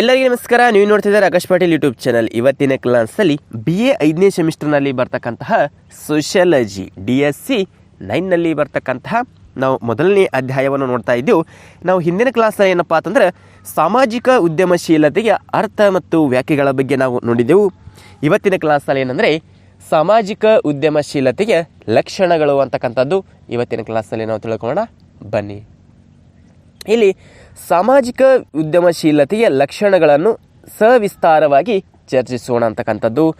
ಎಲ್ಲರಿಗೂ ನಮಸ್ಕಾರ. ನೀವು ನೋಡ್ತಿದ್ದಾರೆ ಆಕಾಶ್ ಪಾಟೀಲ್ ಯೂಟ್ಯೂಬ್ ಚಾನಲ್. ಇವತ್ತಿನ ಕ್ಲಾಸಲ್ಲಿ ಬಿ ಎ ಐದನೇ ಸೆಮಿಸ್ಟರ್ನಲ್ಲಿ ಬರ್ತಕ್ಕಂತಹ ಸೋಷಿಯಾಲಜಿ, ಡಿ ಎಸ್ ಸಿ ನೈನ್ನಲ್ಲಿ ಬರ್ತಕ್ಕಂತಹ ನಾವು ಮೊದಲನೇ ಅಧ್ಯಾಯವನ್ನು ನೋಡ್ತಾ ಇದ್ದೆವು. ನಾವು ಹಿಂದಿನ ಕ್ಲಾಸ್ ಏನಪ್ಪ ಅಂತಂದ್ರೆ ಸಾಮಾಜಿಕ ಉದ್ಯಮಶೀಲತೆಯ ಅರ್ಥ ಮತ್ತು ವ್ಯಾಖ್ಯೆಗಳ ಬಗ್ಗೆ ನಾವು ನೋಡಿದೆವು. ಇವತ್ತಿನ ಕ್ಲಾಸಲ್ಲಿ ಏನಂದರೆ ಸಾಮಾಜಿಕ ಉದ್ಯಮಶೀಲತೆಯ ಲಕ್ಷಣಗಳು ಅಂತಕ್ಕಂಥದ್ದು. ಇವತ್ತಿನ ಕ್ಲಾಸಲ್ಲಿ ನಾವು ತಿಳ್ಕೊಳ್ಳೋಣ. ಬನ್ನಿ. ಇಲ್ಲಿ ಸಾಮಾಜಿಕ ಉದ್ಯಮಶೀಲತೆಯ ಲಕ್ಷಣಗಳನ್ನು ಸವಿಸ್ತಾರವಾಗಿ ಚರ್ಚಿಸೋಣ ಅಂತಕ್ಕಂಥದ್ದು.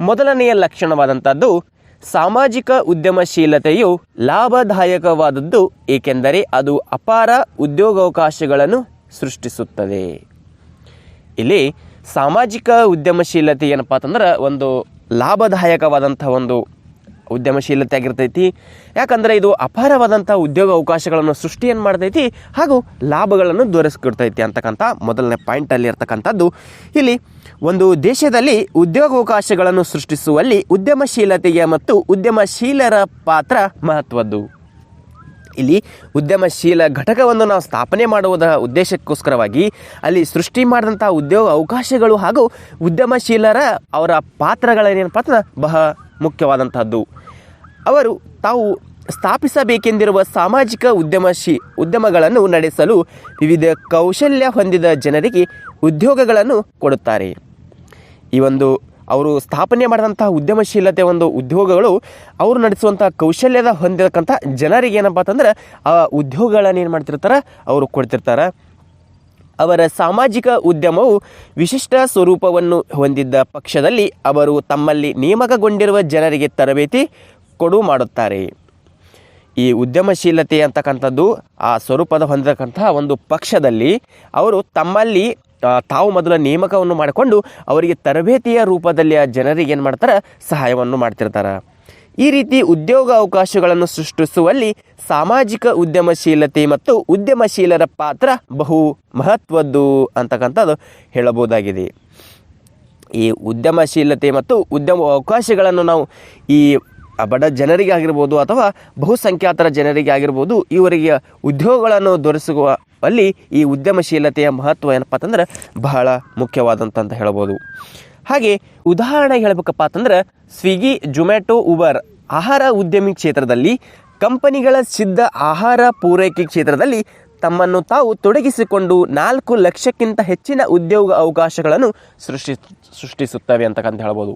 ಮೊದಲನೆಯ ಲಕ್ಷಣವಾದಂಥದ್ದು, ಸಾಮಾಜಿಕ ಉದ್ಯಮಶೀಲತೆಯು ಲಾಭದಾಯಕವಾದದ್ದು, ಏಕೆಂದರೆ ಅದು ಅಪಾರ ಉದ್ಯೋಗಾವಕಾಶಗಳನ್ನು ಸೃಷ್ಟಿಸುತ್ತದೆ. ಇಲ್ಲಿ ಸಾಮಾಜಿಕ ಉದ್ಯಮಶೀಲತೆ ಏನಪ್ಪ ಅಂತಂದ್ರೆ ಒಂದು ಲಾಭದಾಯಕವಾದಂಥ ಒಂದು ಉದ್ಯಮಶೀಲತೆ ಆಗಿರ್ತೈತಿ. ಯಾಕಂದರೆ ಇದು ಅಪಾರವಾದಂಥ ಉದ್ಯೋಗ ಅವಕಾಶಗಳನ್ನು ಸೃಷ್ಟಿಯನ್ನು ಮಾಡ್ತೈತಿ ಹಾಗೂ ಲಾಭಗಳನ್ನು ದೊರೆಸ್ಕೊಡ್ತೈತಿ ಅಂತಕ್ಕಂಥ ಮೊದಲನೇ ಪಾಯಿಂಟಲ್ಲಿ ಇರ್ತಕ್ಕಂಥದ್ದು. ಇಲ್ಲಿ ಒಂದು ದೇಶದಲ್ಲಿ ಉದ್ಯೋಗಾವಕಾಶಗಳನ್ನು ಸೃಷ್ಟಿಸುವಲ್ಲಿ ಉದ್ಯಮಶೀಲತೆಯ ಮತ್ತು ಉದ್ಯಮಶೀಲರ ಪಾತ್ರ ಮಹತ್ವದ್ದು. ಇಲ್ಲಿ ಉದ್ಯಮಶೀಲ ಘಟಕವನ್ನು ನಾವು ಸ್ಥಾಪನೆ ಮಾಡುವುದರ ಉದ್ದೇಶಕ್ಕೋಸ್ಕರವಾಗಿ ಅಲ್ಲಿ ಸೃಷ್ಟಿ ಮಾಡಿದಂಥ ಉದ್ಯೋಗ ಅವಕಾಶಗಳು ಹಾಗೂ ಉದ್ಯಮಶೀಲರ ಅವರ ಪಾತ್ರಗಳೇನೇನಪ್ಪ ಅಂದ್ರೆ ಬಹ ಮುಖ್ಯವಾದಂಥದ್ದು. ಅವರು ತಾವು ಸ್ಥಾಪಿಸಬೇಕೆಂದಿರುವ ಸಾಮಾಜಿಕ ಉದ್ಯಮಶೀ, ಉದ್ಯಮಗಳನ್ನು ನಡೆಸಲು ವಿವಿಧ ಕೌಶಲ್ಯ ಹೊಂದಿದ ಜನರಿಗೆ ಉದ್ಯೋಗಗಳನ್ನು ಕೊಡುತ್ತಾರೆ. ಈ ಒಂದು ಅವರು ಸ್ಥಾಪನೆ ಮಾಡಿದಂತಹ ಉದ್ಯಮಶೀಲತೆ ಒಂದು ಉದ್ಯೋಗಗಳು, ಅವರು ನಡೆಸುವಂಥ ಕೌಶಲ್ಯದ ಹೊಂದಿರತಕ್ಕಂಥ ಜನರಿಗೆ ಏನಪ್ಪ ಅಂತಂದ್ರೆ, ಆ ಉದ್ಯೋಗಗಳನ್ನು ಏನು ಮಾಡ್ತಿರ್ತಾರೆ, ಅವರು ಕೊಡ್ತಿರ್ತಾರೆ. ಅವರ ಸಾಮಾಜಿಕ ಉದ್ಯಮವು ವಿಶಿಷ್ಟ ಸ್ವರೂಪವನ್ನು ಹೊಂದಿದ್ದ ಪಕ್ಷದಲ್ಲಿ ಅವರು ತಮ್ಮಲ್ಲಿ ನೇಮಕಗೊಂಡಿರುವ ಜನರಿಗೆ ತರಬೇತಿ ಕೊಡು ಮಾಡುತ್ತಾರೆ. ಈ ಉದ್ಯಮಶೀಲತೆ ಅಂತಕ್ಕಂಥದ್ದು ಆ ಸ್ವರೂಪದ ಹೊಂದಿರತಕ್ಕಂತಹ ಒಂದು ಪಕ್ಷದಲ್ಲಿ ಅವರು ತಮ್ಮಲ್ಲಿ ತಾವು ಮೊದಲ ನೇಮಕವನ್ನು ಮಾಡಿಕೊಂಡು ಅವರಿಗೆ ತರಬೇತಿಯ ರೂಪದಲ್ಲಿ ಆ ಜನರಿಗೆ ಏನು ಮಾಡ್ತಾರೆ ಸಹಾಯವನ್ನು ಮಾಡ್ತಿರ್ತಾರೆ. ಈ ರೀತಿ ಉದ್ಯೋಗ ಅವಕಾಶಗಳನ್ನು ಸೃಷ್ಟಿಸುವಲ್ಲಿ ಸಾಮಾಜಿಕ ಉದ್ಯಮಶೀಲತೆ ಮತ್ತು ಉದ್ಯಮಶೀಲರ ಪಾತ್ರ ಬಹು ಮಹತ್ವದ್ದು ಅಂತಕ್ಕಂಥದ್ದು ಹೇಳಬಹುದಾಗಿದೆ. ಈ ಉದ್ಯಮಶೀಲತೆ ಮತ್ತು ಉದ್ಯಮ ಅವಕಾಶಗಳನ್ನು ನಾವು ಈ ಬಡ ಜನರಿಗೆ ಆಗಿರ್ಬೋದು ಅಥವಾ ಬಹುಸಂಖ್ಯಾತರ ಜನರಿಗೆ ಆಗಿರ್ಬೋದು ಇವರಿಗೆ ಉದ್ಯೋಗಗಳನ್ನು ದೊರಕಿಸುವಲ್ಲಿ ಈ ಉದ್ಯಮಶೀಲತೆಯ ಮಹತ್ವ ಏನಪ್ಪ ಅಂತಂದ್ರೆ ಬಹಳ ಮುಖ್ಯವಾದಂಥ ಅಂತ ಹೇಳ್ಬೋದು ಹಾಗೆ ಉದಾಹರಣೆ ಹೇಳಬೇಕಪ್ಪ ಅಂತಂದ್ರೆ ಸ್ವಿಗ್ಗಿ ಜೊಮ್ಯಾಟೊ ಉಬರ್ ಆಹಾರ ಉದ್ಯಮಿ ಕ್ಷೇತ್ರದಲ್ಲಿ ಕಂಪನಿಗಳ ಸಿದ್ಧ ಆಹಾರ ಪೂರೈಕೆ ಕ್ಷೇತ್ರದಲ್ಲಿ ತಮ್ಮನ್ನು ತಾವು ತೊಡಗಿಸಿಕೊಂಡು ನಾಲ್ಕು ಲಕ್ಷಕ್ಕಿಂತ ಹೆಚ್ಚಿನ ಉದ್ಯೋಗ ಅವಕಾಶಗಳನ್ನು ಸೃಷ್ಟಿ ಸೃಷ್ಟಿಸುತ್ತವೆ ಅಂತಕ್ಕಂತ ಹೇಳ್ಬೋದು.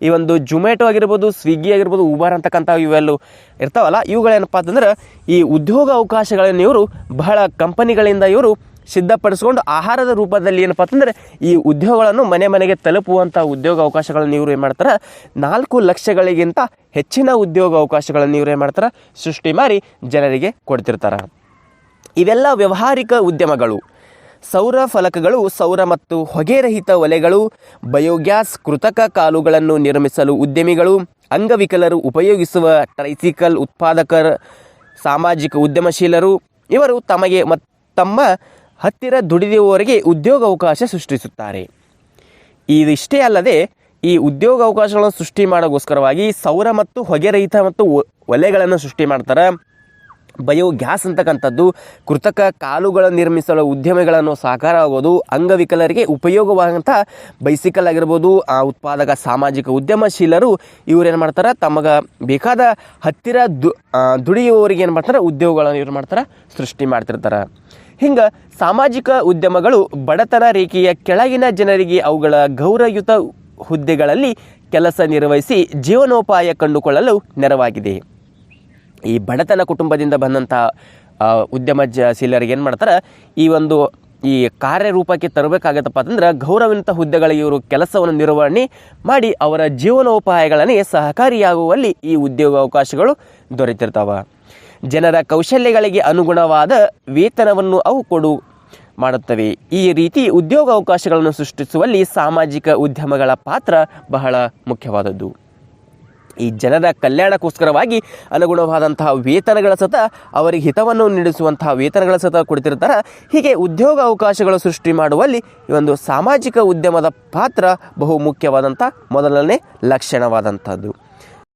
ಈ ಒಂದು ಜೊಮ್ಯಾಟೊ ಆಗಿರ್ಬೋದು ಸ್ವಿಗ್ಗಿ ಆಗಿರ್ಬೋದು ಉಬರ್ ಅಂತಕ್ಕಂಥ ಇವೆಲ್ಲೂ ಇರ್ತಾವಲ್ಲ, ಇವುಗಳೇನಪ್ಪ ಅಂತಂದ್ರೆ ಈ ಉದ್ಯೋಗ ಅವಕಾಶಗಳನ್ನು ಇವರು ಬಹಳ ಕಂಪನಿಗಳಿಂದ ಇವರು ಸಿದ್ಧಪಡಿಸ್ಕೊಂಡು ಆಹಾರದ ರೂಪದಲ್ಲಿ ಏನಪ್ಪ ಅಂತಂದರೆ ಈ ಉದ್ಯೋಗಗಳನ್ನು ಮನೆ ಮನೆಗೆ ತಲುಪುವಂಥ ಉದ್ಯೋಗ ಅವಕಾಶಗಳನ್ನು ಇವರು ಏನು ಮಾಡ್ತಾರೆ? ನಾಲ್ಕು ಲಕ್ಷಗಳಿಗಿಂತ ಹೆಚ್ಚಿನ ಉದ್ಯೋಗ ಅವಕಾಶಗಳನ್ನು ಇವರು ಏನು ಮಾಡ್ತಾರೆ? ಸೃಷ್ಟಿ ಮಾಡಿ ಜನರಿಗೆ ಕೊಡ್ತಿರ್ತಾರೆ. ಇವೆಲ್ಲ ವ್ಯಾವಹಾರಿಕ ಉದ್ಯಮಗಳು. ಸೌರ ಫಲಕಗಳು, ಸೌರ ಮತ್ತು ಹೊಗೆರಹಿತ ಒಲೆಗಳು, ಬಯೋಗ್ಯಾಸ್ ಕೃತಕ ಕಾಲುಗಳನ್ನು ನಿರ್ಮಿಸಲು ಉದ್ಯಮಿಗಳು, ಅಂಗವಿಕಲರು ಉಪಯೋಗಿಸುವ ಟ್ರೈಸಿಕಲ್ ಉತ್ಪಾದಕರ, ಸಾಮಾಜಿಕ ಉದ್ಯಮಶೀಲರು, ಇವರು ತಮಗೆ ಮತ್ತು ತಮ್ಮ ಹತ್ತಿರ ದುಡಿದವರಿಗೆ ಉದ್ಯೋಗಾವಕಾಶ ಸೃಷ್ಟಿಸುತ್ತಾರೆ. ಇದಿಷ್ಟೇ ಅಲ್ಲದೆ, ಈ ಉದ್ಯೋಗ ಅವಕಾಶಗಳನ್ನು ಸೃಷ್ಟಿ ಮಾಡೋಕ್ಕೋಸ್ಕರವಾಗಿ ಸೌರ ಮತ್ತು ಹೊಗೆರಹಿತ ಮತ್ತು ಒಲೆಗಳನ್ನು ಸೃಷ್ಟಿ ಮಾಡ್ತಾರೆ. ಬಯೋ ಗ್ಯಾಸ್ ಅಂತಕ್ಕಂಥದ್ದು ಕೃತಕ ಕಾಲುಗಳ ನಿರ್ಮಿಸಲು ಉದ್ಯಮಗಳನ್ನು ಸಾಕಾರ ಆಗೋದು ಅಂಗವಿಕಲರಿಗೆ ಉಪಯೋಗವಾದಂಥ ಬೈಸಿಕಲ್ ಆಗಿರ್ಬೋದು, ಆ ಉತ್ಪಾದಕ ಸಾಮಾಜಿಕ ಉದ್ಯಮಶೀಲರು ಇವ್ರೇನು ಮಾಡ್ತಾರೆ, ತಮಗೆ ಬೇಕಾದ ಹತ್ತಿರ ದು ದುಡಿಯುವವರಿಗೆ ಏನು ಮಾಡ್ತಾರೆ, ಉದ್ಯೋಗಗಳನ್ನು ಇವ್ರು ಮಾಡ್ತಾರೆ, ಸೃಷ್ಟಿ ಮಾಡ್ತಿರ್ತಾರೆ. ಹಿಂಗೆ ಸಾಮಾಜಿಕ ಉದ್ಯಮಗಳು ಬಡತನ ರೇಖೆಯ ಕೆಳಗಿನ ಜನರಿಗೆ ಅವುಗಳ ಗೌರವಯುತ ಹುದ್ದೆಗಳಲ್ಲಿ ಕೆಲಸ ನಿರ್ವಹಿಸಿ ಜೀವನೋಪಾಯ ಕಂಡುಕೊಳ್ಳಲು ನೆರವಾಗಿದೆ. ಈ ಬಡತನ ಕುಟುಂಬದಿಂದ ಬಂದಂಥ ಉದ್ಯಮ ಶೀಲರಿಗೆ ಏನು ಮಾಡ್ತಾರೆ? ಈ ಒಂದು, ಈ ಕಾರ್ಯರೂಪಕ್ಕೆ ತರಬೇಕಾಗತ್ತಪ್ಪ ಅಂತಂದ್ರೆ ಗೌರವಿತ ಹುದ್ದೆಗಳಿಗೆ ಇವರು ಕೆಲಸವನ್ನು ನಿರ್ವಹಣೆ ಮಾಡಿ ಅವರ ಜೀವನೋಪಾಯಗಳನ್ನೇ ಸಹಕಾರಿಯಾಗುವಲ್ಲಿ ಈ ಉದ್ಯೋಗ ಅವಕಾಶಗಳು ದೊರೆತಿರ್ತಾವ. ಜನರ ಕೌಶಲ್ಯಗಳಿಗೆ ಅನುಗುಣವಾದ ವೇತನವನ್ನು ಅವು ಕೊಡು, ಮಾಡುತ್ತವೆ. ಈ ರೀತಿ ಉದ್ಯೋಗ ಅವಕಾಶಗಳನ್ನು ಸೃಷ್ಟಿಸುವಲ್ಲಿ ಸಾಮಾಜಿಕ ಉದ್ಯಮಗಳ ಪಾತ್ರ ಬಹಳ ಮುಖ್ಯವಾದದ್ದು. ಈ ಜನರ ಕಲ್ಯಾಣಕ್ಕೋಸ್ಕರವಾಗಿ ಅನುಗುಣವಾದಂತಹ ವೇತನಗಳ ಸತ ಅವರಿಗೆ ಹಿತವನ್ನು ನೀಡಿಸುವಂತಹ ವೇತನಗಳ ಸತ ಕೊಡ್ತಿರ್ತಾರೆ. ಹೀಗೆ ಉದ್ಯೋಗ ಅವಕಾಶಗಳು ಸೃಷ್ಟಿ ಮಾಡುವಲ್ಲಿ ಈ ಒಂದು ಸಾಮಾಜಿಕ ಉದ್ಯಮದ ಪಾತ್ರ ಬಹು ಮುಖ್ಯವಾದಂಥ ಮೊದಲನೇ ಲಕ್ಷಣವಾದಂಥದ್ದು.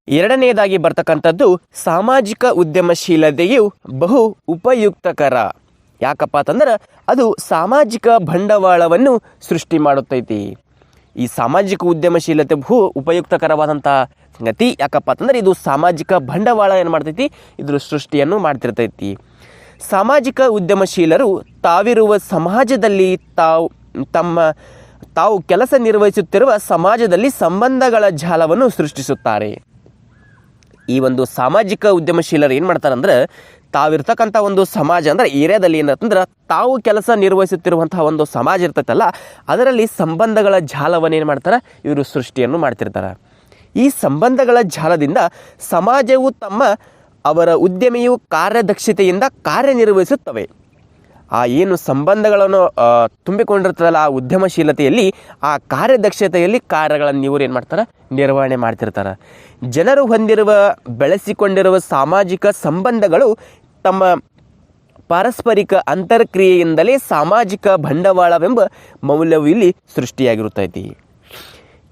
ಎರಡನೆಯದಾಗಿ ಬರ್ತಕ್ಕಂಥದ್ದು ಸಾಮಾಜಿಕ ಉದ್ಯಮಶೀಲತೆಯು ಬಹು ಉಪಯುಕ್ತಕರ. ಯಾಕಪ್ಪ ಅಂತಂದ್ರೆ ಅದು ಸಾಮಾಜಿಕ ಬಂಡವಾಳವನ್ನು ಸೃಷ್ಟಿ ಮಾಡುತ್ತೈತಿ. ಈ ಸಾಮಾಜಿಕ ಉದ್ಯಮಶೀಲತೆ ಬಹು ಉಪಯುಕ್ತಕರವಾದಂಥ ಸಂಗತಿ ಯಾಕಪ್ಪ ಅಂತಂದ್ರೆ ಇದು ಸಾಮಾಜಿಕ ಬಂಡವಾಳ ಏನು ಮಾಡ್ತೈತಿ? ಇದ್ರ ಸೃಷ್ಟಿಯನ್ನು ಮಾಡ್ತಿರ್ತೈತಿ. ಸಾಮಾಜಿಕ ಉದ್ಯಮಶೀಲರು ತಾವಿರುವ ಸಮಾಜದಲ್ಲಿ ತಾವು, ತಮ್ಮ, ತಾವು ಕೆಲಸ ನಿರ್ವಹಿಸುತ್ತಿರುವ ಸಮಾಜದಲ್ಲಿ ಸಂಬಂಧಗಳ ಜಾಲವನ್ನು ಸೃಷ್ಟಿಸುತ್ತಾರೆ. ಈ ಒಂದು ಸಾಮಾಜಿಕ ಉದ್ಯಮಶೀಲರು ಏನು ಮಾಡ್ತಾರಂದ್ರೆ, ತಾವಿರ್ತಕ್ಕಂಥ ಒಂದು ಸಮಾಜ ಅಂದರೆ ಏರಿಯಾದಲ್ಲಿ ಏನಂತಂದ್ರೆ ತಾವು ಕೆಲಸ ನಿರ್ವಹಿಸುತ್ತಿರುವಂತಹ ಒಂದು ಸಮಾಜ ಇರ್ತೈತಲ್ಲ, ಅದರಲ್ಲಿ ಸಂಬಂಧಗಳ ಜಾಲವನ್ನು ಏನು ಮಾಡ್ತಾರೆ? ಇವರು ಸೃಷ್ಟಿಯನ್ನು ಮಾಡ್ತಿರ್ತಾರೆ. ಈ ಸಂಬಂಧಗಳ ಜಾಲದಿಂದ ಸಮಾಜವು ತಮ್ಮ ಅವರ ಉದ್ಯಮಿಯು ಕಾರ್ಯದಕ್ಷತೆಯಿಂದ ಕಾರ್ಯನಿರ್ವಹಿಸುತ್ತವೆ. ಆ ಏನು ಸಂಬಂಧಗಳನ್ನು ತುಂಬಿಕೊಂಡಿರ್ತದಲ್ಲ ಆ ಉದ್ಯಮಶೀಲತೆಯಲ್ಲಿ, ಆ ಕಾರ್ಯದಕ್ಷತೆಯಲ್ಲಿ ಕಾರ್ಯಗಳನ್ನು ಇವರು ಏನು ಮಾಡ್ತಾರೆ? ನಿರ್ವಹಣೆ ಮಾಡ್ತಿರ್ತಾರೆ. ಜನರು ಹೊಂದಿರುವ, ಬೆಳೆಸಿಕೊಂಡಿರುವ ಸಾಮಾಜಿಕ ಸಂಬಂಧಗಳು ತಮ್ಮ ಪಾರಸ್ಪರಿಕ ಅಂತರ್ಕ್ರಿಯೆಯಿಂದಲೇ ಸಾಮಾಜಿಕ ಬಂಡವಾಳವೆಂಬ ಮೌಲ್ಯವು ಇಲ್ಲಿ ಸೃಷ್ಟಿಯಾಗಿರುತ್ತೈತಿ.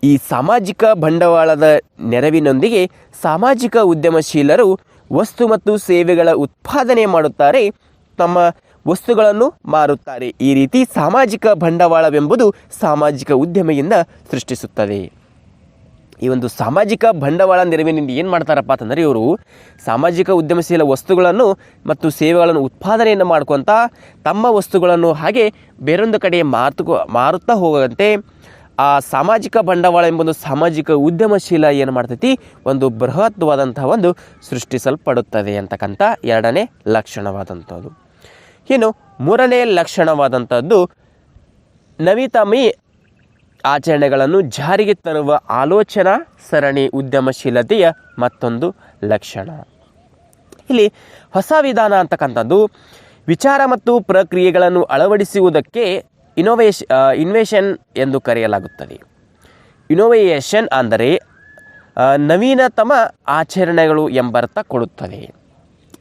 ಈ ಸಾಮಾಜಿಕ ಬಂಡವಾಳದ ನೆರವಿನೊಂದಿಗೆ ಸಾಮಾಜಿಕ ಉದ್ಯಮಶೀಲರು ವಸ್ತು ಮತ್ತು ಸೇವೆಗಳ ಉತ್ಪಾದನೆ ಮಾಡುತ್ತಾರೆ, ತಮ್ಮ ವಸ್ತುಗಳನ್ನು ಮಾರುತ್ತಾರೆ. ಈ ರೀತಿ ಸಾಮಾಜಿಕ ಬಂಡವಾಳವೆಂಬುದು ಸಾಮಾಜಿಕ ಉದ್ಯಮೆಯಿಂದ ಸೃಷ್ಟಿಸುತ್ತದೆ. ಈ ಒಂದು ಸಾಮಾಜಿಕ ಬಂಡವಾಳ ನೆರವಿನಿಂದ ಏನು ಮಾಡ್ತಾರಪ್ಪ ಅಂತಂದರೆ ಇವರು ಸಾಮಾಜಿಕ ಉದ್ಯಮಶೀಲ ವಸ್ತುಗಳನ್ನು ಮತ್ತು ಸೇವೆಗಳನ್ನು ಉತ್ಪಾದನೆಯನ್ನು ಮಾಡ್ಕೊತ ತಮ್ಮ ವಸ್ತುಗಳನ್ನು ಹಾಗೆ ಬೇರೊಂದು ಕಡೆ ಮಾರುತ್ತಾ ಹೋಗುವಂತೆ ಆ ಸಾಮಾಜಿಕ ಬಂಡವಾಳ ಎಂಬುದು ಸಾಮಾಜಿಕ ಉದ್ಯಮಶೀಲ ಏನು ಮಾಡ್ತೈತಿ? ಒಂದು ಬೃಹತ್ವಾದಂತಹ ಒಂದು ಸೃಷ್ಟಿಸಲ್ಪಡುತ್ತದೆ ಅಂತಕ್ಕಂಥ ಎರಡನೇ ಲಕ್ಷಣವಾದಂಥದ್ದು. ಇನ್ನು ಮೂರನೇ ಲಕ್ಷಣವಾದಂಥದ್ದು ನವಿತಮಿ ಆಚರಣೆಗಳನ್ನು ಜಾರಿಗೆ ತರುವ ಆಲೋಚನಾ ಸರಣಿ ಉದ್ಯಮಶೀಲತೆಯ ಮತ್ತೊಂದು ಲಕ್ಷಣ. ಇಲ್ಲಿ ಹೊಸ ವಿಧಾನ ಅಂತಕ್ಕಂಥದ್ದು, ವಿಚಾರ ಮತ್ತು ಪ್ರಕ್ರಿಯೆಗಳನ್ನು ಅಳವಡಿಸುವುದಕ್ಕೆ ಇನೋವೇಶ್ ಇನ್ವೇಷನ್ ಎಂದು ಕರೆಯಲಾಗುತ್ತದೆ. ಇನೋವೇಷನ್ ಅಂದರೆ ನವೀನತಮ ಆಚರಣೆಗಳು ಎಂಬರ್ಥ ಕೊಡುತ್ತದೆ.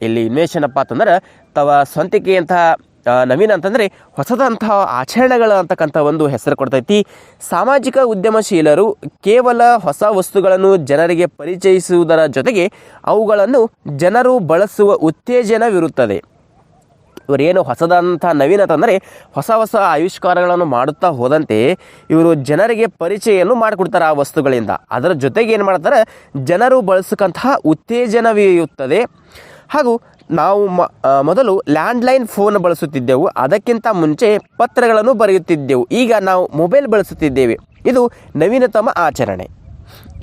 ಇಲ್ಲಿ ಇನ್ವೇಷನ್ ಅಪ್ಪ ಅಂತಂದ್ರೆ, ತವ ಸ್ವಂತಿಕೆಯಂತಹ ನವೀನ ಅಂತಂದರೆ, ಹೊಸದಂತಹ ಆಚರಣೆಗಳು ಅಂತಕ್ಕಂಥ ಒಂದು ಹೆಸರು ಕೊಡ್ತೈತಿ. ಸಾಮಾಜಿಕ ಉದ್ಯಮಶೀಲರು ಕೇವಲ ಹೊಸ ವಸ್ತುಗಳನ್ನು ಜನರಿಗೆ ಪರಿಚಯಿಸುವುದರ ಜೊತೆಗೆ ಅವುಗಳನ್ನು ಜನರು ಬಳಸುವ ಉತ್ತೇಜನವಿರುತ್ತದೆ. ಇವರೇನು ಹೊಸದಂಥ ನವೀನತೆ ಅಂದರೆ ಹೊಸ ಹೊಸ ಆವಿಷ್ಕಾರಗಳನ್ನು ಮಾಡುತ್ತಾ ಹೋದಂತೆ ಇವರು ಜನರಿಗೆ ಪರಿಚಯವನ್ನು ಮಾಡಿಕೊಡ್ತಾರೆ ಆ ವಸ್ತುಗಳಿಂದ. ಅದರ ಜೊತೆಗೆ ಏನು ಮಾಡ್ತಾರೆ? ಜನರು ಬಳಸಕ್ಕಂತಹ ಉತ್ತೇಜನವಿರುತ್ತದೆ. ಹಾಗೂ ನಾವು ಮೊದಲು ಲ್ಯಾಂಡ್ಲೈನ್ ಫೋನ್ ಬಳಸುತ್ತಿದ್ದೆವು. ಅದಕ್ಕಿಂತ ಮುಂಚೆ ಪತ್ರಗಳನ್ನು ಬರೆಯುತ್ತಿದ್ದೆವು. ಈಗ ನಾವು ಮೊಬೈಲ್ ಬಳಸುತ್ತಿದ್ದೇವೆ. ಇದು ನವೀನತಮ ಆಚರಣೆ.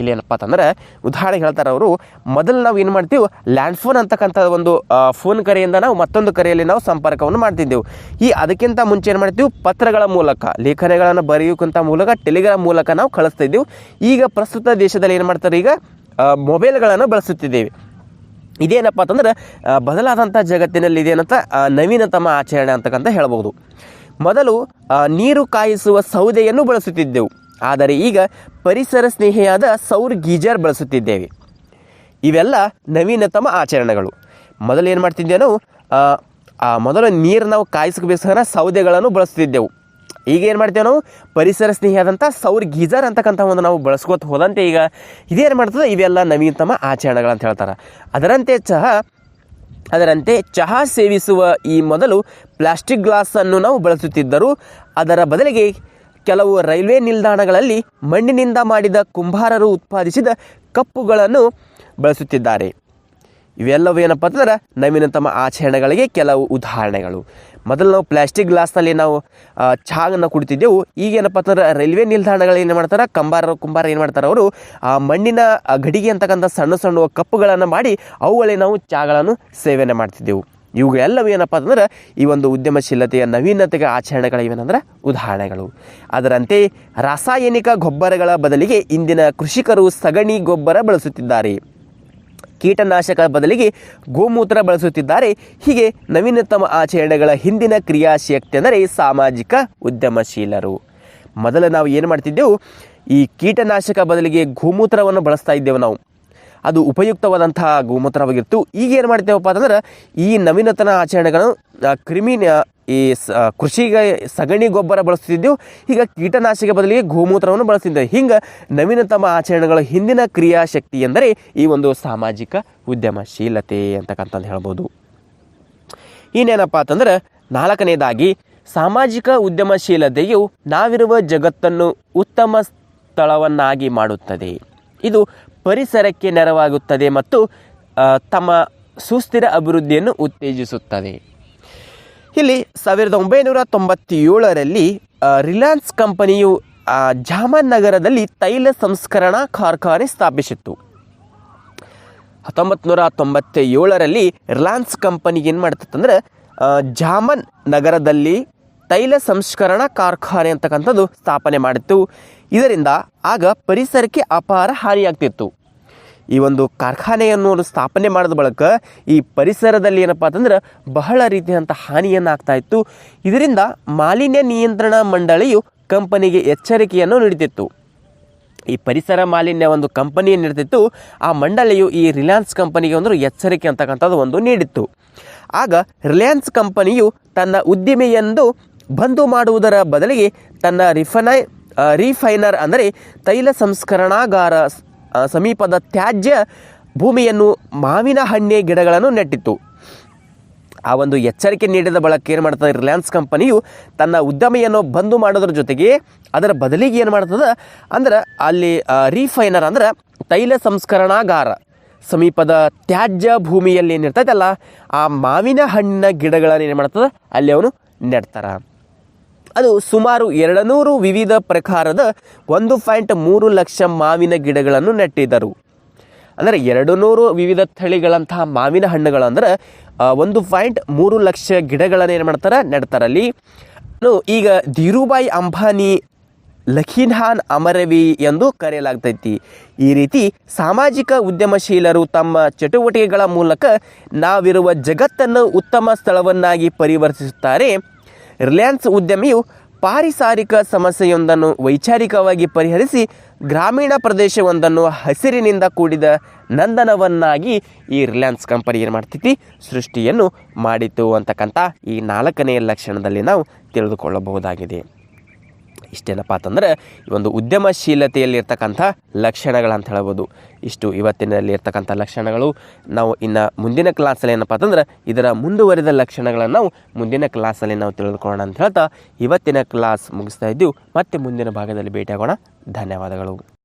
ಇಲ್ಲೇನಪ್ಪ ಅಂತಂದ್ರೆ ಉದಾಹರಣೆ ಹೇಳ್ತಾರೆ ಅವರು, ಮೊದಲು ನಾವು ಏನು ಮಾಡ್ತೀವಿ, ಲ್ಯಾಂಡ್ ಫೋನ್ ಅಂತಕ್ಕಂಥ ಒಂದು ಫೋನ್ ಕರೆಯಿಂದ ನಾವು ಮತ್ತೊಂದು ಕರೆಯಲ್ಲಿ ನಾವು ಸಂಪರ್ಕವನ್ನು ಮಾಡ್ತಿದ್ದೆವು. ಈ ಅದಕ್ಕಿಂತ ಮುಂಚೆ ಏನು ಮಾಡ್ತೀವಿ, ಪತ್ರಗಳ ಮೂಲಕ, ಲೇಖನಗಳನ್ನು ಬರೆಯೋಕ್ಕಿಂತ ಮೂಲಕ ಟೆಲಿಗ್ರಾಮ್ ಮೂಲಕ ನಾವು ಕಳಿಸ್ತಿದ್ದೆವು. ಈಗ ಪ್ರಸ್ತುತ ದೇಶದಲ್ಲಿ ಏನು ಮಾಡ್ತಾರೆ ಈಗ ಮೊಬೈಲ್ಗಳನ್ನು ಬಳಸುತ್ತಿದ್ದೇವೆ. ಇದೇನಪ್ಪ ಅಂತಂದ್ರೆ ಬದಲಾದಂಥ ಜಗತ್ತಿನಲ್ಲಿ ಇದೇನಂತ ನವೀನತಮ ಆಚರಣೆ ಅಂತಕ್ಕಂಥ ಹೇಳ್ಬೋದು. ಮೊದಲು ನೀರು ಕಾಯಿಸುವ ಸೌದೆಯನ್ನು ಬಳಸುತ್ತಿದ್ದೆವು. ಆದರೆ ಈಗ ಪರಿಸರ ಸ್ನೇಹಿಯಾದ ಸೌರ್ ಗೀಜರ್ ಬಳಸುತ್ತಿದ್ದೇವೆ. ಇವೆಲ್ಲ ನವೀನತಮ ಆಚರಣೆಗಳು. ಮೊದಲು ಏನು ಮಾಡ್ತಿದ್ದೇವೆ ನಾವು ಮೊದಲು ನೀರು ನಾವು ಕಾಯಿಸಬೇಕಂದ್ರೆ ಸೌದೆಗಳನ್ನು ಬಳಸ್ತಿದ್ದೆವು. ಈಗ ಏನು ಮಾಡ್ತೇವೆ ನಾವು, ಪರಿಸರ ಸ್ನೇಹಿಯಾದಂಥ ಸೌರ್ ಗೀಜರ್ ಅಂತಕ್ಕಂಥ ಒಂದು ನಾವು ಬಳಸ್ಕೋತ ಹೋದಂತೆ ಈಗ ಇದೇನು ಮಾಡ್ತದೆ, ಇವೆಲ್ಲ ನವೀನತಮ ಆಚರಣೆಗಳಂತ ಹೇಳ್ತಾರೆ. ಅದರಂತೆ ಚಹಾ ಅದರಂತೆ ಚಹಾ ಸೇವಿಸುವ ಈ ಮೊದಲು ಪ್ಲಾಸ್ಟಿಕ್ ಗ್ಲಾಸನ್ನು ನಾವು ಬಳಸುತ್ತಿದ್ದರು. ಅದರ ಬದಲಿಗೆ ಕೆಲವು ರೈಲ್ವೆ ನಿಲ್ದಾಣಗಳಲ್ಲಿ ಮಣ್ಣಿನಿಂದ ಮಾಡಿದ ಕುಂಬಾರರು ಉತ್ಪಾದಿಸಿದ ಕಪ್ಪುಗಳನ್ನು ಬಳಸುತ್ತಿದ್ದಾರೆ. ಇವೆಲ್ಲವೂ ಏನಪ್ಪ ಅಂತಂದ್ರೆ ನವೀನತಮ ಆಚರಣೆಗಳಿಗೆ ಕೆಲವು ಉದಾಹರಣೆಗಳು. ಮೊದಲು ನಾವು ಪ್ಲಾಸ್ಟಿಕ್ ಗ್ಲಾಸ್ನಲ್ಲಿ ನಾವು ಚಹಾನ ಕುಡಿತಿದ್ದೆವು. ಈಗ ಏನಪ್ಪ ಅಂತಂದ್ರೆ ರೈಲ್ವೆ ನಿಲ್ದಾಣಗಳು ಏನು ಮಾಡ್ತಾರೆ? ಕಂಬಾರ ಕುಂಬಾರ ಏನು ಮಾಡ್ತಾರೆ ಅವರು? ಆ, ಮಣ್ಣಿನ ಗಡಿಗೆ ಅಂತಕ್ಕಂಥ ಸಣ್ಣ ಸಣ್ಣ ಕಪ್ಪುಗಳನ್ನು ಮಾಡಿ ಅವುಗಳೇ ನಾವು ಚಹಾಗಳನ್ನು ಸೇವನೆ ಮಾಡ್ತಿದ್ದೆವು. ಇವುಗಳೆಲ್ಲವೂ ಏನಪ್ಪ ಅಂತಂದ್ರೆ ಈ ಒಂದು ಉದ್ಯಮಶೀಲತೆಯ ನವೀನತೆಗೆ ಆಚರಣೆಗಳು ಏನಂದ್ರೆ ಉದಾಹರಣೆಗಳು. ಅದರಂತೆ ರಾಸಾಯನಿಕ ಗೊಬ್ಬರಗಳ ಬದಲಿಗೆ ಇಂದಿನ ಕೃಷಿಕರು ಸಗಣಿ ಗೊಬ್ಬರ ಬಳಸುತ್ತಿದ್ದಾರೆ. ಕೀಟನಾಶಕ ಬದಲಿಗೆ ಗೋಮೂತ್ರ ಬಳಸುತ್ತಿದ್ದಾರೆ. ಹೀಗೆ ನವೀನತಮ ಆಚರಣೆಗಳ ಹಿಂದಿನ ಕ್ರಿಯಾಶಕ್ತಿ ಅಂದರೆ ಸಾಮಾಜಿಕ ಉದ್ಯಮಶೀಲರು. ಮೊದಲು ನಾವು ಏನು ಮಾಡ್ತಿದ್ದೆವು? ಈ ಕೀಟನಾಶಕ ಬದಲಿಗೆ ಗೋಮೂತ್ರವನ್ನು ಬಳಸ್ತಾ ಇದ್ದೆವು ನಾವು. ಅದು ಉಪಯುಕ್ತವಾದಂತಹ ಗೋಮೂತ್ರವಾಗಿತ್ತು ಈಗ ಏನು ಮಾಡ್ತೇವಪ್ಪ ಅಂತಂದ್ರೆ, ಈ ನವೀನತನ ಆಚರಣೆಗಳು ಕ್ರಿಮಿ ಈ ಸ ಕೃಷಿಗೆ ಸಗಣಿ ಗೊಬ್ಬರ ಬಳಸ್ತಿದ್ದೆವು. ಈಗ ಕೀಟನಾಶಕ ಬದಲಿಗೆ ಗೋಮೂತ್ರವನ್ನು ಬಳಸ್ತಿದ್ದೆವು. ಹಿಂಗೆ ನವೀನತಮ ಆಚರಣೆಗಳ ಹಿಂದಿನ ಕ್ರಿಯಾಶಕ್ತಿ ಎಂದರೆ ಈ ಒಂದು ಸಾಮಾಜಿಕ ಉದ್ಯಮಶೀಲತೆ ಅಂತಕ್ಕಂಥದ್ದು ಹೇಳ್ಬೋದು. ಇನ್ನೇನಪ್ಪ ಅಂತಂದ್ರೆ, ನಾಲ್ಕನೇದಾಗಿ ಸಾಮಾಜಿಕ ಉದ್ಯಮಶೀಲತೆಯು ನಾವಿರುವ ಜಗತ್ತನ್ನು ಉತ್ತಮ ಸ್ಥಳವನ್ನಾಗಿ ಮಾಡುತ್ತದೆ. ಇದು ಪರಿಸರಕ್ಕೆ ನೆರವಾಗುತ್ತದೆ ಮತ್ತು ತಮ್ಮ ಸುಸ್ಥಿರ ಅಭಿವೃದ್ಧಿಯನ್ನು ಉತ್ತೇಜಿಸುತ್ತದೆ. ಇಲ್ಲಿ ಸಾವಿರದ ಒಂಬೈನೂರ ತೊಂಬತ್ತೇಳರಲ್ಲಿ ರಿಲಯನ್ಸ್ ಕಂಪನಿಯು ಜಾಮನ್ ನಗರದಲ್ಲಿ ತೈಲ ಸಂಸ್ಕರಣಾ ಕಾರ್ಖಾನೆ ಸ್ಥಾಪಿಸಿತ್ತು. ಹತ್ತೊಂಬತ್ತು ನೂರ ತೊಂಬತ್ತ ಏಳರಲ್ಲಿ ರಿಲಯನ್ಸ್ ಕಂಪನಿ ಏನು ಮಾಡ್ತಂದ್ರೆ ಜಾಮನ್ ನಗರದಲ್ಲಿ ತೈಲ ಸಂಸ್ಕರಣಾ ಕಾರ್ಖಾನೆ ಅಂತಕ್ಕಂಥದ್ದು ಸ್ಥಾಪನೆ ಮಾಡಿತ್ತು. ಇದರಿಂದ ಆಗ ಪರಿಸರಕ್ಕೆ ಅಪಾರ ಹಾನಿಯಾಗ್ತಿತ್ತು. ಈ ಒಂದು ಕಾರ್ಖಾನೆಯನ್ನು ಸ್ಥಾಪನೆ ಮಾಡಿದ ಬಳಿಕ ಈ ಪರಿಸರದಲ್ಲಿ ಏನಪ್ಪ ಅಂತಂದ್ರೆ ಬಹಳ ರೀತಿಯಂಥ ಹಾನಿಯನ್ನು ಆಗ್ತಾ ಇತ್ತು. ಇದರಿಂದ ಮಾಲಿನ್ಯ ನಿಯಂತ್ರಣ ಮಂಡಳಿಯು ಕಂಪನಿಗೆ ಎಚ್ಚರಿಕೆಯನ್ನು ನೀಡುತ್ತಿತ್ತು. ಈ ಪರಿಸರ ಮಾಲಿನ್ಯ ಒಂದು ಕಂಪನಿ ನೀಡ್ತಿತ್ತು ಆ ಮಂಡಳಿಯು ಈ ರಿಲಯನ್ಸ್ ಕಂಪನಿಗೆ ಒಂದು ಎಚ್ಚರಿಕೆ ಅಂತಕ್ಕಂಥದ್ದು ಒಂದು ನೀಡಿತ್ತು. ಆಗ ರಿಲಯನ್ಸ್ ಕಂಪನಿಯು ತನ್ನ ಉದ್ದಿಮೆಯೆಂದು ಬಂದು ಮಾಡುವುದರ ಬದಲಿಗೆ ತನ್ನ ರಿಫನೈ ರಿಫೈನರ್ ಅಂದರೆ ತೈಲ ಸಂಸ್ಕರಣಾಗಾರ ಸಮೀಪದ ತ್ಯಾಜ್ಯ ಭೂಮಿಯನ್ನು ಮಾವಿನ ಹಣ್ಣೆ ಗಿಡಗಳನ್ನು ನೆಟ್ಟಿತ್ತು. ಆ ಒಂದು ಎಚ್ಚರಿಕೆ ನೀಡಿದ ಬಳಕೆ ಏನು ಮಾಡ್ತದೆ, ರಿಲಯನ್ಸ್ ಕಂಪನಿಯು ತನ್ನ ಉದ್ಯಮೆಯನ್ನು ಬಂದು ಮಾಡೋದ್ರ ಜೊತೆಗೆ ಅದರ ಬದಲಿಗೆ ಏನು ಮಾಡ್ತದೆ, ಅಂದ್ರೆ ಅಲ್ಲಿ ರೀಫೈನರ್ ಅಂದ್ರೆ ತೈಲ ಸಂಸ್ಕರಣಾಗಾರ ಸಮೀಪದ ತ್ಯಾಜ್ಯ ಭೂಮಿಯಲ್ಲಿ ಏನಿರ್ತೈತಲ್ಲ ಆ ಮಾವಿನ ಹಣ್ಣಿನ ಗಿಡಗಳನ್ನು ಏನು ಮಾಡ್ತದೆ, ಅಲ್ಲಿ ಅವನು ನೆಡ್ತಾರ. ಅದು ಸುಮಾರು ಎರಡು ನೂರು ವಿವಿಧ ಪ್ರಕಾರದ ಒಂದು ಪಾಯಿಂಟ್ ಮೂರು ಲಕ್ಷ ಮಾವಿನ ಗಿಡಗಳನ್ನು ನೆಟ್ಟಿದ್ದರು. ಅಂದರೆ ಎರಡು ನೂರು ವಿವಿಧ ತಳಿಗಳಂತಹ ಮಾವಿನ ಹಣ್ಣುಗಳಂದ್ರೆ ಒಂದು ಪಾಯಿಂಟ್ ಮೂರು ಲಕ್ಷ ಗಿಡಗಳನ್ನು ಏನು ಮಾಡ್ತಾರೆ? ನೆಡ್ತಾರೆ. ಅಲ್ಲಿ ಈಗ ಧೀರುಬಾಯಿ ಅಂಬಾನಿ ಲಖೀನ್ಹಾನ್ ಅಮರವಿ ಎಂದು ಕರೆಯಲಾಗ್ತೈತಿ. ಈ ರೀತಿ ಸಾಮಾಜಿಕ ಉದ್ಯಮಶೀಲರು ತಮ್ಮ ಚಟುವಟಿಕೆಗಳ ಮೂಲಕ ನಾವಿರುವ ಜಗತ್ತನ್ನು ಉತ್ತಮ ಸ್ಥಳವನ್ನಾಗಿ ಪರಿವರ್ತಿಸುತ್ತಾರೆ. ರಿಲಯನ್ಸ್ ಉದ್ಯಮಿಯು ಪಾರಿಸಾರಿಕ ಸಮಸ್ಯೆಯೊಂದನ್ನು ವೈಚಾರಿಕವಾಗಿ ಪರಿಹರಿಸಿ ಗ್ರಾಮೀಣ ಪ್ರದೇಶವೊಂದನ್ನು ಹಸಿರಿನಿಂದ ಕೂಡಿದ ನಂದನವನ್ನಾಗಿ ಈ ರಿಲಯನ್ಸ್ ಕಂಪನಿ ಏನು ಮಾಡ್ತೈತಿ? ಸೃಷ್ಟಿಯನ್ನು ಮಾಡಿತು ಅಂತಕ್ಕಂಥ ಈ ನಾಲ್ಕನೆಯ ಲಕ್ಷಣದಲ್ಲಿ ನಾವು ತಿಳಿದುಕೊಳ್ಳಬಹುದಾಗಿದೆ. ಇಷ್ಟೇನಪ್ಪ ಅಂತಂದರೆ ಒಂದು ಉದ್ಯಮಶೀಲತೆಯಲ್ಲಿರ್ತಕ್ಕಂಥ ಲಕ್ಷಣಗಳಂತ ಹೇಳ್ಬೋದು. ಇಷ್ಟು ಇವತ್ತಿನಲ್ಲಿ ಇರ್ತಕ್ಕಂಥ ಲಕ್ಷಣಗಳು. ನಾವು ಇನ್ನು ಮುಂದಿನ ಕ್ಲಾಸಲ್ಲಿ ಏನಪ್ಪ ಅಂತಂದ್ರೆ, ಇದರ ಮುಂದುವರಿದ ಲಕ್ಷಣಗಳನ್ನು ನಾವು ಮುಂದಿನ ಕ್ಲಾಸಲ್ಲಿ ನಾವು ತಿಳಿದುಕೊಳ್ಳೋಣ ಅಂತ ಹೇಳ್ತಾ, ಇವತ್ತಿನ ಕ್ಲಾಸ್ ಮುಗಿಸ್ತಾ ಇದ್ದೀವಿ. ಮತ್ತೆ ಮುಂದಿನ ಭಾಗದಲ್ಲಿ ಭೇಟಿಯಾಗೋಣ. ಧನ್ಯವಾದಗಳು.